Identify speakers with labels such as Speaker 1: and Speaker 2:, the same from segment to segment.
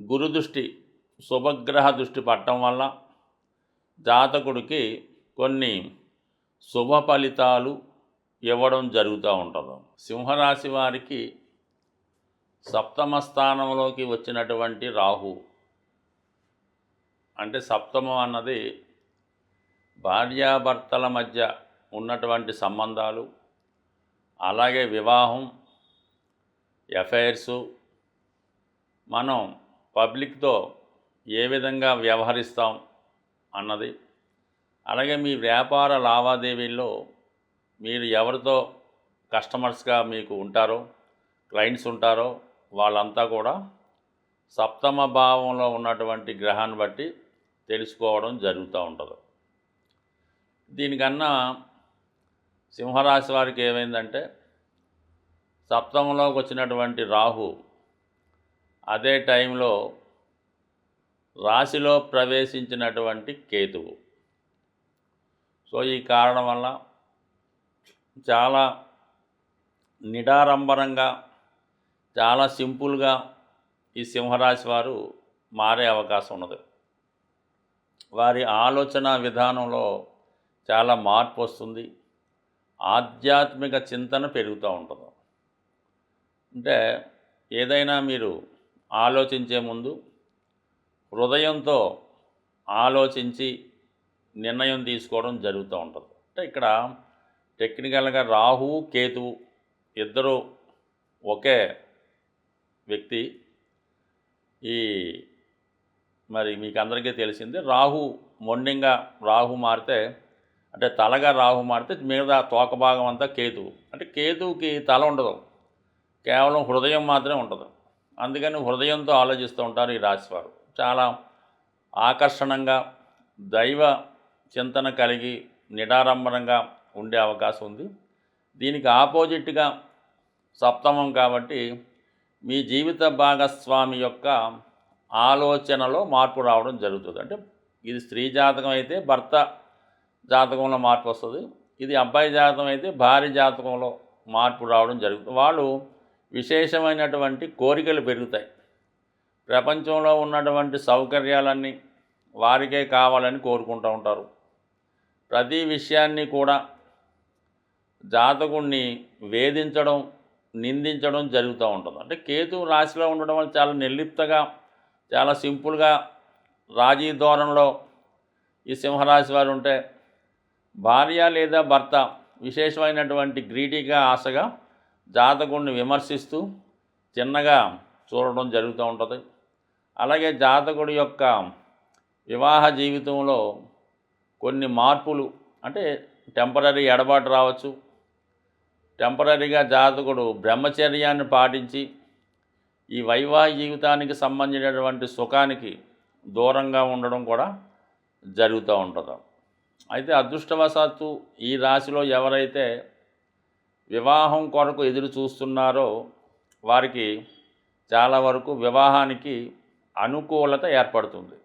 Speaker 1: గురు దృష్టి శుభగ్రహ దృష్టి పట్టడం వల్ల జాతకుడికి కొన్ని శుభ ఫలితాలు ఇవ్వడం జరుగుతూ ఉంటుంది. సింహరాశి వారికి సప్తమ స్థానంలోకి వచ్చినటువంటి రాహు అంటే సప్తమం అన్నది భార్యాభర్తల మధ్య ఉన్నటువంటి సంబంధాలు అలాగే వివాహం ఎఫైర్సు మనం పబ్లిక్తో ఏ విధంగా వ్యవహరిస్తాం అన్నది. అలాగే మీ వ్యాపార లావాదేవీల్లో మీరు ఎవరితో కస్టమర్స్గా మీకు ఉంటారో క్లయింట్స్ ఉంటారో వాళ్ళంతా కూడా సప్తమ భావంలో ఉన్నటువంటి గ్రహాన్ని బట్టి తెలుసుకోవడం జరుగుతూ ఉంటుంది. దీనికన్నా సింహరాశి వారికి ఏమైందంటే సప్తమంలోకి వచ్చినటువంటి రాహు అదే టైంలో రాశిలో ప్రవేశించినటువంటి కేతువు. సో ఈ కారణం వల్ల చాలా నిడారంబరంగా చాలా సింపుల్గా ఈ సింహరాశి వారు మారే అవకాశం ఉన్నది. వారి ఆలోచన విధానంలో చాలా మార్పు వస్తుంది. ఆధ్యాత్మిక చింతన పెరుగుతూ ఉంటుంది. అంటే ఏదైనా మీరు ఆలోచించే ముందు హృదయంతో ఆలోచించి నిర్ణయం తీసుకోవడం జరుగుతూ ఉంటుంది. అంటే ఇక్కడ టెక్నికల్గా రాహు కేతువు ఇద్దరు ఒకే వ్యక్తి. ఈ మరి మీకు అందరికీ తెలిసింది రాహు మొండింగా రాహు మారితే అంటే తలగా రాహు మారితే మిగతా తోక భాగం అంతా కేతువు. అంటే కేతువుకి తల ఉండదు. కేవలం హృదయం మాత్రమే ఉంటుంది. అందుకని హృదయంతో ఆలోచిస్తూ ఉంటారు ఈ రాశివారు. చాలా ఆకర్షణంగా దైవ చింతన కలిగి నిడారంభనంగా ఉండే అవకాశం ఉంది. దీనికి ఆపోజిట్గా సప్తమం కాబట్టి మీ జీవిత భాగస్వామి యొక్క ఆలోచనలో మార్పు రావడం జరుగుతుంది. అంటే ఇది స్త్రీ జాతకం అయితే భర్త జాతకంలో మార్పు వస్తుంది. ఇది అబ్బాయి జాతకం అయితే భార్య జాతకంలో మార్పు రావడం జరుగుతుంది. వాళ్ళు విశేషమైనటువంటి కోరికలు పెరుగుతాయి. ప్రపంచంలో ఉన్నటువంటి సౌకర్యాలన్నీ వారికే కావాలని కోరుకుంటూ ఉంటారు. ప్రతి విషయాన్ని కూడా జాతకుణ్ణి వేధించడం నిందించడం జరుగుతూ ఉంటుంది. అంటే కేతు రాశిలో ఉండడం వల్ల చాలా నిర్లిప్తగా చాలా సింపుల్గా రాజీ ధోరణిలో ఈ సింహరాశి వారు ఉంటే భార్య లేదా భర్త విశేషమైనటువంటి గ్రీటీగా ఆశగా జాతకుడిని విమర్శిస్తూ చిన్నగా చూడడం జరుగుతూ ఉంటుంది. అలాగే జాతకుడి యొక్క వివాహ జీవితంలో కొన్ని మార్పులు అంటే టెంపరీ ఎడబాటు రావచ్చు. టెంపరీగా జాతకుడు బ్రహ్మచర్యాన్ని పాటించి ఈ వైవాహిక జీవితానికి సంబంధించినటువంటి సుఖానికి దూరంగా ఉండడం కూడా జరుగుతూ ఉంటుంది. అయితే అదృష్టవశాత్తు ఈ రాశిలో ఎవరైతే వివాహం కొరకు ఎదురు చూస్తున్నారో వారికి చాలా వరకు వివాహానికి అనుకూలత ఏర్పడుతుంది.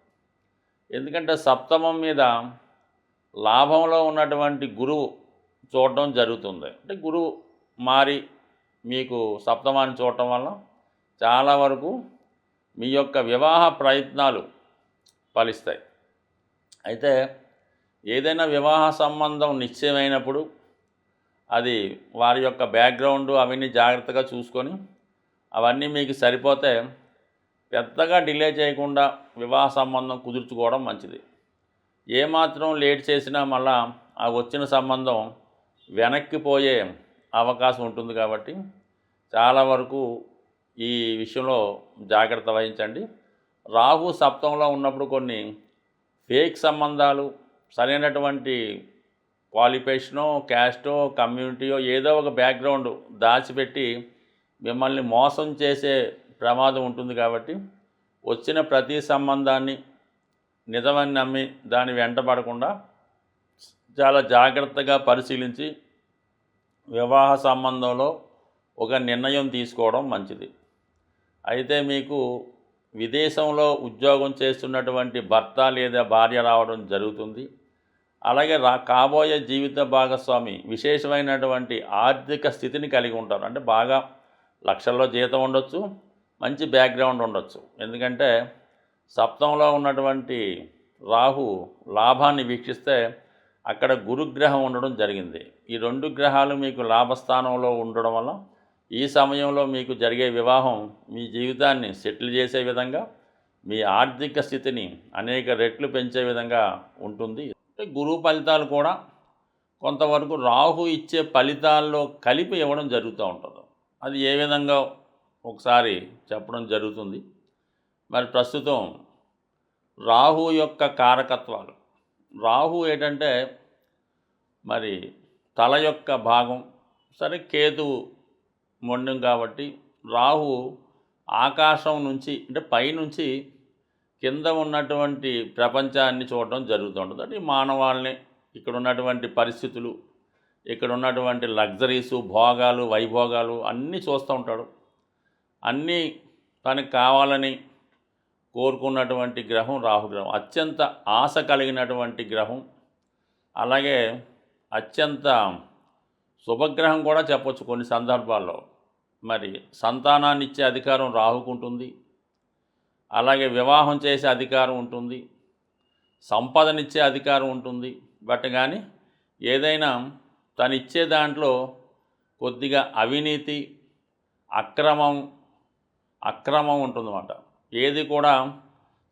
Speaker 1: ఎందుకంటే సప్తమం మీద లాభంలో ఉన్నటువంటి గురువు చూడడం జరుగుతుంది. అంటే గురువు మారి మీకు సప్తమాన్ని చూడటం వల్ల చాలా వరకు మీ యొక్క వివాహ ప్రయత్నాలు ఫలిస్తాయి. అయితే ఏదైనా వివాహ సంబంధం నిశ్చయమైనప్పుడు అది వారి యొక్క బ్యాక్గ్రౌండ్ అవన్నీ జాగ్రత్తగా చూసుకొని అవన్నీ మీకు సరిపోతే పెద్దగా డిలే చేయకుండా వివాహ సంబంధం కుదుర్చుకోవడం మంచిది. ఏమాత్రం లేట్ చేసినా మళ్ళా ఆ వచ్చిన సంబంధం వెనక్కిపోయే అవకాశం ఉంటుంది కాబట్టి చాలా వరకు ఈ విషయంలో జాగ్రత్త వహించండి. రాహు సప్తంలో ఉన్నప్పుడు కొన్ని ఫేక్ సంబంధాలు సరైనటువంటి క్వాలిఫికేషనో క్యాస్టో కమ్యూనిటీయో ఏదో ఒక బ్యాక్గ్రౌండ్ దాచిపెట్టి మిమ్మల్ని మోసం చేసే ప్రమాదం ఉంటుంది కాబట్టి వచ్చిన ప్రతి సంబంధాన్ని నిజమని నమ్మి దాని వెంటపడకుండా చాలా జాగ్రత్తగా పరిశీలించి వివాహ సంబంధంలో ఒక నిర్ణయం తీసుకోవడం మంచిది. అయితే మీకు విదేశంలో ఉద్యోగం చేస్తున్నటువంటి భర్త లేదా భార్య రావడం జరుగుతుంది. అలాగే రా కాబోయే జీవిత భాగస్వామి విశేషమైనటువంటి ఆర్థిక స్థితిని కలిగి ఉంటారు. అంటే బాగా లక్షల్లో జీతం ఉండొచ్చు మంచి బ్యాక్గ్రౌండ్ ఉండొచ్చు. ఎందుకంటే సప్తంలో ఉన్నటువంటి రాహు లాభాన్ని వీక్షిస్తే అక్కడ గురుగ్రహం ఉండడం జరిగింది. ఈ రెండు గ్రహాలు మీకు లాభస్థానంలో ఉండడం వల్ల ఈ సమయంలో మీకు జరిగే వివాహం మీ జీవితాన్ని సెటిల్ చేసే విధంగా మీ ఆర్థిక స్థితిని అనేక రెట్లు పెంచే విధంగా ఉంటుంది. గురువు ఫలితాలు కూడా కొంతవరకు రాహు ఇచ్చే ఫలితాల్లో కలిపి ఇవ్వడం జరుగుతూ ఉంటుంది. అది ఏ విధంగా ఒకసారి చెప్పడం జరుగుతుంది. మరి ప్రస్తుతం రాహు యొక్క కారకత్వాలు. రాహు ఏంటంటే మరి తల యొక్క భాగం సరే కేతువు మొండం కాబట్టి రాహు ఆకాశం నుంచి అంటే పైనుంచి కింద ఉన్నటువంటి ప్రపంచాన్ని చూడటం జరుగుతుంటుంది. అంటే మానవాళ్ళని ఇక్కడ ఉన్నటువంటి పరిస్థితులు ఇక్కడ ఉన్నటువంటి లగ్జరీసు భోగాలు వైభోగాలు అన్నీ చూస్తూ ఉంటాడు. అన్నీ తనకు కావాలని కోరుకున్నటువంటి గ్రహం రాహుగ్రహం. అత్యంత ఆశ కలిగినటువంటి గ్రహం. అలాగే అత్యంత శుభగ్రహం కూడా చెప్పొచ్చు కొన్ని సందర్భాల్లో. మరి సంతానాన్ని ఇచ్చే అధికారం రాహుకుంటుంది అలాగే వివాహం చేసే అధికారం ఉంటుంది సంపదనిచ్చే అధికారం ఉంటుంది బట్ కానీ ఏదైనా తను ఇచ్చే దాంట్లో కొద్దిగా అవినీతి అక్రమం అక్రమం ఉంటుందన్నమాట. ఏది కూడా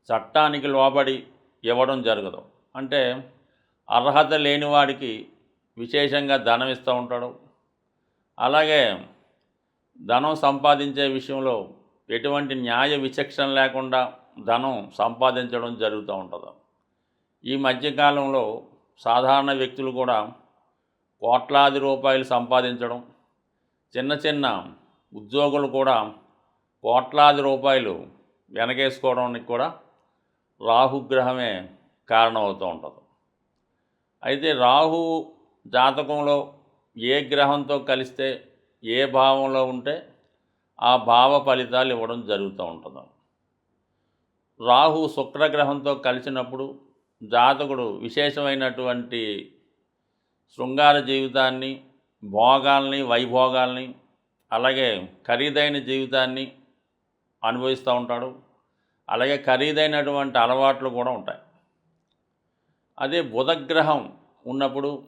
Speaker 1: చట్టానికి లోబడి ఇవ్వడం జరగదు. అంటే అర్హత లేని వాడికి విశేషంగా ధనం ఇస్తూ ఉంటాడు. అలాగే ధనం సంపాదించే విషయంలో ఎటువంటి న్యాయ విచక్షణ లేకుండా ధనం సంపాదించడం జరుగుతూ ఉంటుంది. ఈ మధ్యకాలంలో సాధారణ వ్యక్తులు కూడా కోట్లాది రూపాయలు సంపాదించడం చిన్న చిన్న ఉద్యోగులు కూడా కోట్లాది రూపాయలు వెనకేసుకోవడానికి కూడా రాహుగ్రహమే కారణమవుతూ ఉంటుంది. అయితే రాహు జాతకంలో ఏ గ్రహంతో కలిస్తే ఏ భావంలో ఉంటే ఆ భావ ఫలితాలు ఇవ్వడం జరుగుతూ ఉంటుంది. రాహు శుక్రగ్రహంతో కలిసినప్పుడు జాతకుడు విశేషమైనటువంటి శృంగార జీవితాన్ని భోగాల్ని వైభోగాల్ని అలాగే ఖరీదైన జీవితాన్ని అనుభవిస్తూ ఉంటాడు. అలాగే ఖరీదైనటువంటి అలవాట్లు కూడా ఉంటాయి. అదే బుధగ్రహం ఉన్నప్పుడు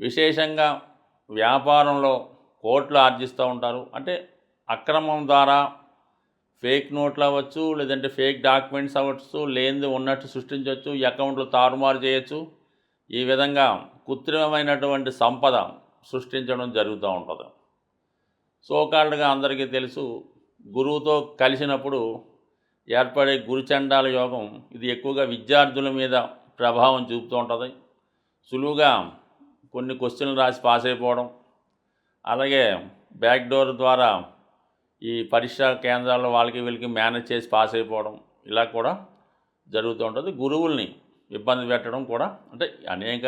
Speaker 1: విశేషంగా వ్యాపారంలో కోట్లు ఆర్జిస్తూ ఉంటారు. అంటే అక్రమం ద్వారా ఫేక్ నోట్లు అవ్వచ్చు లేదంటే ఫేక్ డాక్యుమెంట్స్ అవ్వచ్చు లేనిది ఉన్నట్టు సృష్టించవచ్చు అకౌంట్లు తారుమారు చేయొచ్చు. ఈ విధంగా కృత్రిమమైనటువంటి సంపద సృష్టించడం జరుగుతూ ఉంటుంది. సోకాళ్ళుగా అందరికీ తెలుసు గురువుతో కలిసినప్పుడు ఏర్పడే గురుచండాల యోగం ఇది ఎక్కువగా విద్యార్థుల మీద ప్రభావం చూపుతూ ఉంటుంది. సులువుగా కొన్ని క్వశ్చన్లు రాసి పాస్ అయిపోవడం అలాగే బ్యాక్ డోర్ ద్వారా ఈ పరీక్షా కేంద్రాల్లో వాళ్ళకి వీళ్ళకి మేనేజ్ చేసి పాస్ అయిపోవడం ఇలా కూడా జరుగుతూ ఉంటుంది. గురువుల్ని ఇబ్బంది పెట్టడం కూడా అంటే అనేక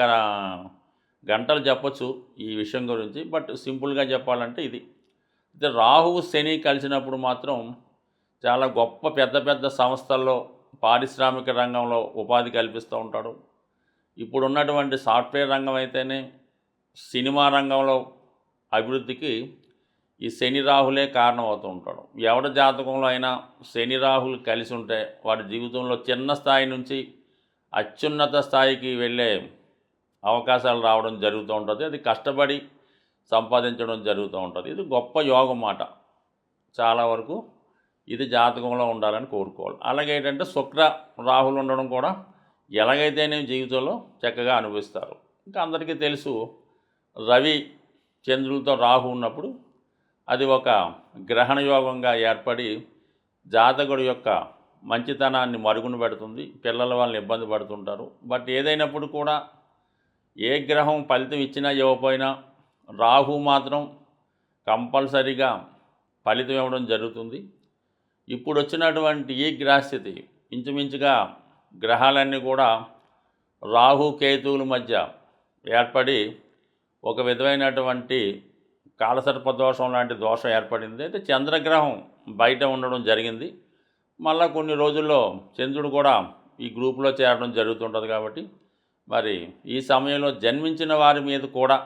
Speaker 1: గంటలు చెప్పచ్చు ఈ విషయం గురించి బట్ సింపుల్గా చెప్పాలంటే ఇది. అయితే రాహువు శని కలిసినప్పుడు మాత్రం చాలా గొప్ప పెద్ద పెద్ద సంస్థల్లో పారిశ్రామిక రంగంలో ఉపాధి కల్పిస్తూ ఉంటాడు. ఇప్పుడున్నటువంటి సాఫ్ట్వేర్ రంగం అయితేనే సినిమా రంగంలో అభివృద్ధికి ఈ శని రాహులే కారణమవుతూ ఉంటాడు. ఎవడ జాతకంలో అయినా శని రాహులు కలిసి ఉంటే వాడి జీవితంలో చిన్న స్థాయి నుంచి అత్యున్నత స్థాయికి వెళ్ళే అవకాశాలు రావడం జరుగుతూ ఉంటుంది. అది కష్టపడి సంపాదించడం జరుగుతూ ఉంటుంది. ఇది గొప్ప యోగం మాట చాలా వరకు ఇది జాతకంలో ఉండాలని కోరుకోవాలి. అలాగే ఏంటంటే శుక్ర రాహులు ఉండడం కూడా ఎలాగైతేనే జీవితంలో చక్కగా అనుభవిస్తారు. ఇంకా అందరికీ తెలుసు రవి చంద్రులతో రాహు ఉన్నప్పుడు అది ఒక గ్రహణ యోగంగా ఏర్పడి జాతకుడు యొక్క మంచితనాన్ని మరుగున పెడుతుంది పిల్లల వాళ్ళని ఇబ్బంది పడుతుంటారు. బట్ ఏదైనప్పుడు కూడా ఏ గ్రహం ఫలితం ఇచ్చినా ఇవ్వకపోయినా రాహు మాత్రం కంపల్సరీగా ఫలితం ఇవ్వడం జరుగుతుంది. ఇప్పుడు వచ్చినటువంటి ఈ గ్రహస్థితి ఇంచుమించుగా గ్రహాలన్నీ కూడా రాహు కేతువుల మధ్య ఏర్పడి ఒక విధమైనటువంటి కాలసర్ప దోషం లాంటి దోషం ఏర్పడింది. అయితే చంద్రగ్రహం బయట ఉండడం జరిగింది. మళ్ళా కొన్ని రోజుల్లో చంద్రుడు కూడా ఈ గ్రూపులో చేరడం జరుగుతుంటుంది కాబట్టి మరి ఈ సమయంలో జన్మించిన వారి మీద కూడా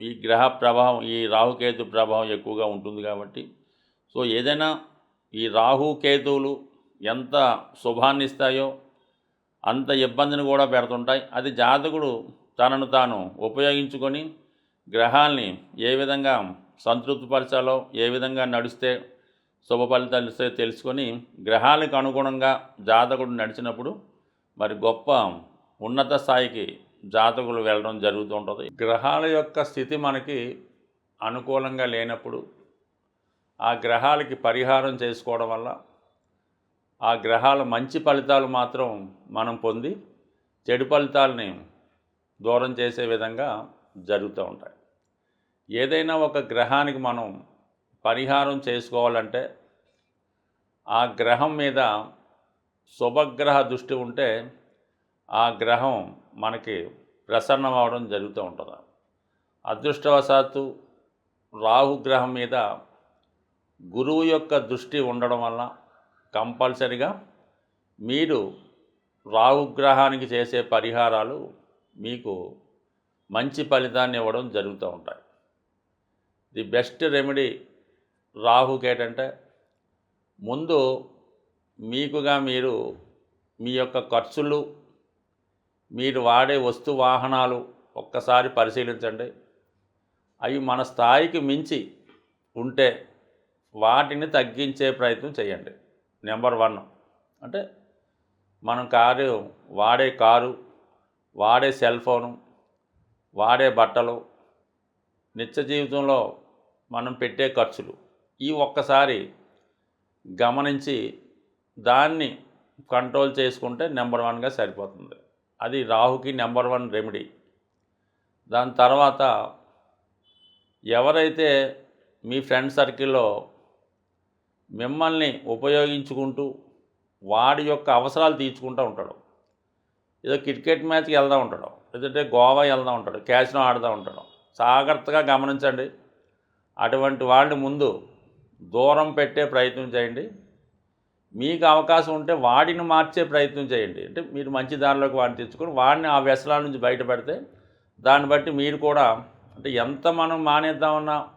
Speaker 1: ఈ గ్రహ ప్రభావం ఈ రాహుకేతు ప్రభావం ఎక్కువగా ఉంటుంది కాబట్టి సో ఏదైనా ఈ రాహు కేతువులు ఎంత శుభాన్ని ఇస్తాయో అంత ఇబ్బందిని కూడా పెడుతుంటాయి. అది జాతకుడు తనను తాను ఉపయోగించుకొని గ్రహాల్ని ఏ విధంగా సంతృప్తిపరచాలో ఏ విధంగా నడిస్తే శుభ ఫలితాలు ఇస్తే తెలుసుకొని గ్రహాలకు అనుగుణంగా జాతకుడు నడిచినప్పుడు మరి గొప్ప ఉన్నత స్థాయికి జాతకులు వెళ్ళడం జరుగుతూ ఉంటుంది. గ్రహాల యొక్క స్థితి మనకి అనుకూలంగా లేనప్పుడు ఆ గ్రహాలకి పరిహారం చేసుకోవడం వల్ల ఆ గ్రహాల మంచి ఫలితాలు మాత్రం మనం పొంది చెడు ఫలితాలని దూరం చేసే విధంగా జరుగుతూ ఉంటాయి. ఏదైనా ఒక గ్రహానికి మనం పరిహారం చేసుకోవాలంటే ఆ గ్రహం మీద శుభగ్రహ దృష్టి ఉంటే ఆ గ్రహం మనకి ప్రసన్నం అవడం జరుగుతూ ఉంటుంది. అదృష్టవశాత్తు రాహుగ్రహం మీద గురువు యొక్క దృష్టి ఉండడం వల్ల కంపల్సరిగా మీరు రాహుగ్రహానికి చేసే పరిహారాలు మీకు మంచి ఫలితాన్ని ఇవ్వడం జరుగుతూ ఉంటాయి. ది బెస్ట్ రెమెడీ రాహుకి ఏంటంటే ముందు మీకుగా మీరు మీ యొక్క ఖర్చులు మీరు వాడే వస్తు వాహనాలు ఒక్కసారి పరిశీలించండి. అవి మన స్థాయికి మించి ఉంటే వాటిని తగ్గించే ప్రయత్నం చేయండి. Number one. అంటే మనం కారు వాడే కారు వాడే సెల్ ఫోను వాడే బట్టలు నిత్య జీవితంలో మనం పెట్టే ఖర్చులు. ఈ ఒక్కసారి గమనించి దాన్ని కంట్రోల్ చేసుకుంటే నెంబర్ వన్గా సరిపోతుంది. అది రాహుకి నెంబర్ వన్ రెమెడీ. దాని తర్వాత ఎవరైతే మీ ఫ్రెండ్ సర్కిల్లో మిమ్మల్ని ఉపయోగించుకుంటూ వాడి యొక్క అవసరాలు తీర్చుకుంటూ ఉంటాడు. ఏదో క్రికెట్ మ్యాచ్కి వెళ్తూ ఉంటాడు. లేదంటే గోవా వెళ్తూ ఉంటాడు. క్యాచ్లో ఆడుతూ ఉంటాడు. జాగ్రత్తగా గమనించండి. అటువంటి వాళ్ళని ముందు దూరం పెట్టే ప్రయత్నం చేయండి. మీకు అవకాశం ఉంటే వాడిని మార్చే ప్రయత్నం చేయండి. అంటే మీరు మంచి దారిలోకి వాడిని తెచ్చుకొని వాడిని ఆ వ్యసనాల నుంచి బయటపెడితే దాన్ని బట్టి మీరు కూడా అంటే ఎంత మనం మానేద్దామన్నా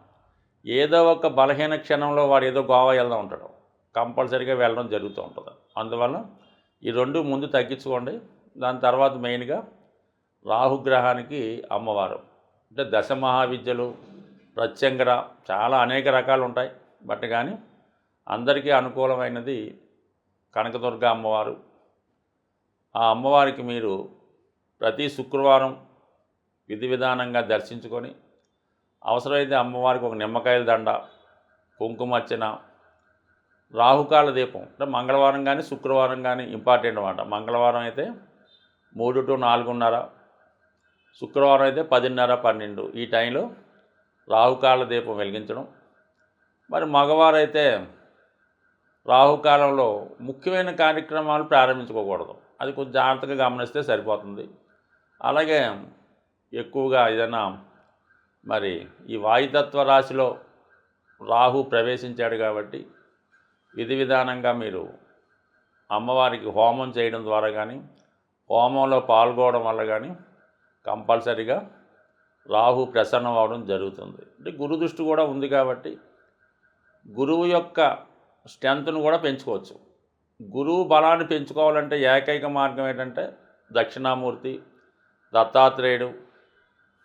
Speaker 1: ఏదో ఒక బలహీన క్షణంలో వాడు ఏదో గోవా వెళ్దాం ఉంటాడు. కంపల్సరీగా వెళ్ళడం జరుగుతూ ఉంటుంది. అందువల్ల ఈ రెండు ముందు తగ్గించుకోండి. దాని తర్వాత మెయిన్గా రాహుగ్రహానికి అమ్మవారు. అంటే దశ మహావిద్యలు ప్రత్యంగర చాలా అనేక రకాలు ఉంటాయి బట్ కానీ అందరికీ అనుకూలమైనది కనకదుర్గ అమ్మవారు. ఆ అమ్మవారికి మీరు ప్రతి శుక్రవారం విధి విధానంగా దర్శించుకొని అవసరమైతే అమ్మవారికి ఒక నిమ్మకాయల దండ కుంకుమర్చన రాహుకాల దీపం అంటే మంగళవారం కానీ శుక్రవారం కానీ ఇంపార్టెంట్ అనమాట మంగళవారం అయితే మూడు టు నాలుగున్నర శుక్రవారం అయితే పదిన్నర పన్నెండు ఈ టైంలో రాహుకాల దీపం వెలిగించడం. మరి మగవారైతే రాహుకాలంలో ముఖ్యమైన కార్యక్రమాలు ప్రారంభించుకోకూడదు. అది కొంచెం జాగ్రత్తగా గమనిస్తే సరిపోతుంది. అలాగే ఎక్కువగా ఏదైనా మరి ఈ వాయుతత్వ రాశిలో రాహు ప్రవేశించాడు కాబట్టి విధి విధానంగా మీరు అమ్మవారికి హోమం చేయడం ద్వారా కానీ హోమంలో పాల్గొనడం వల్ల కానీ కంపల్సరిగా రాహు ప్రసన్నం అవడం జరుగుతుంది. అంటే గురు దృష్టి కూడా ఉంది కాబట్టి గురువు యొక్క స్ట్రెంత్ను కూడా పెంచుకోవచ్చు. గురువు బలాన్ని పెంచుకోవాలంటే ఏకైక మార్గం ఏంటంటే దక్షిణామూర్తి దత్తాత్రేయుడు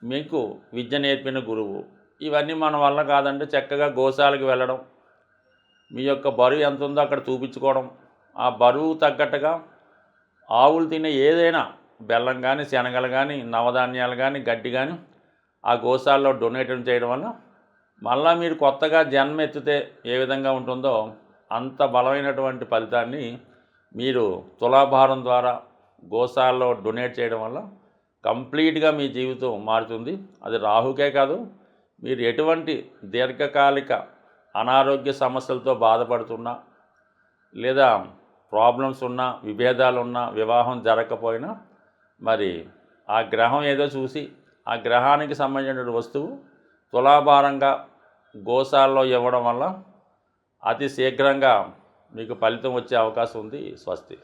Speaker 1: మీకు విద్య నేర్పిన గురువు. ఇవన్నీ మన వల్ల కాదంటే చక్కగా గోశాలకు వెళ్ళడం మీ యొక్క బరువు ఎంత ఉందో అక్కడ చూపించుకోవడం. ఆ బరువు తగ్గట్టుగా ఆవులు తినే ఏదైనా బెల్లం కానీ శనగలు కానీ నవధాన్యాలు కానీ గడ్డి కానీ ఆ గోశాలలో డొనేషన్ చేయడం వల్ల మళ్ళా మీరు కొత్తగా జన్మ ఎత్తితే ఏ విధంగా ఉంటుందో అంత బలమైనటువంటి ఫలితాన్ని మీరు తులాభారం ద్వారా గోశాలలో డొనేట్ చేయడం వల్ల కంప్లీట్గా మీ జీవితం మారుతుంది. అది రాహుకే కాదు మీరు ఎటువంటి దీర్ఘకాలిక అనారోగ్య సమస్యలతో బాధపడుతున్నా లేదా ప్రాబ్లమ్స్ ఉన్నా విభేదాలు ఉన్నా వివాహం జరగకపోయినా మరి ఆ గ్రహం ఏదో చూసి ఆ గ్రహానికి సంబంధించిన వస్తువు తులాభారంగా గోశాలలో ఇవ్వడం వల్ల అతి శీఘ్రంగా మీకు ఫలితం వచ్చే అవకాశం ఉంది స్వస్తి.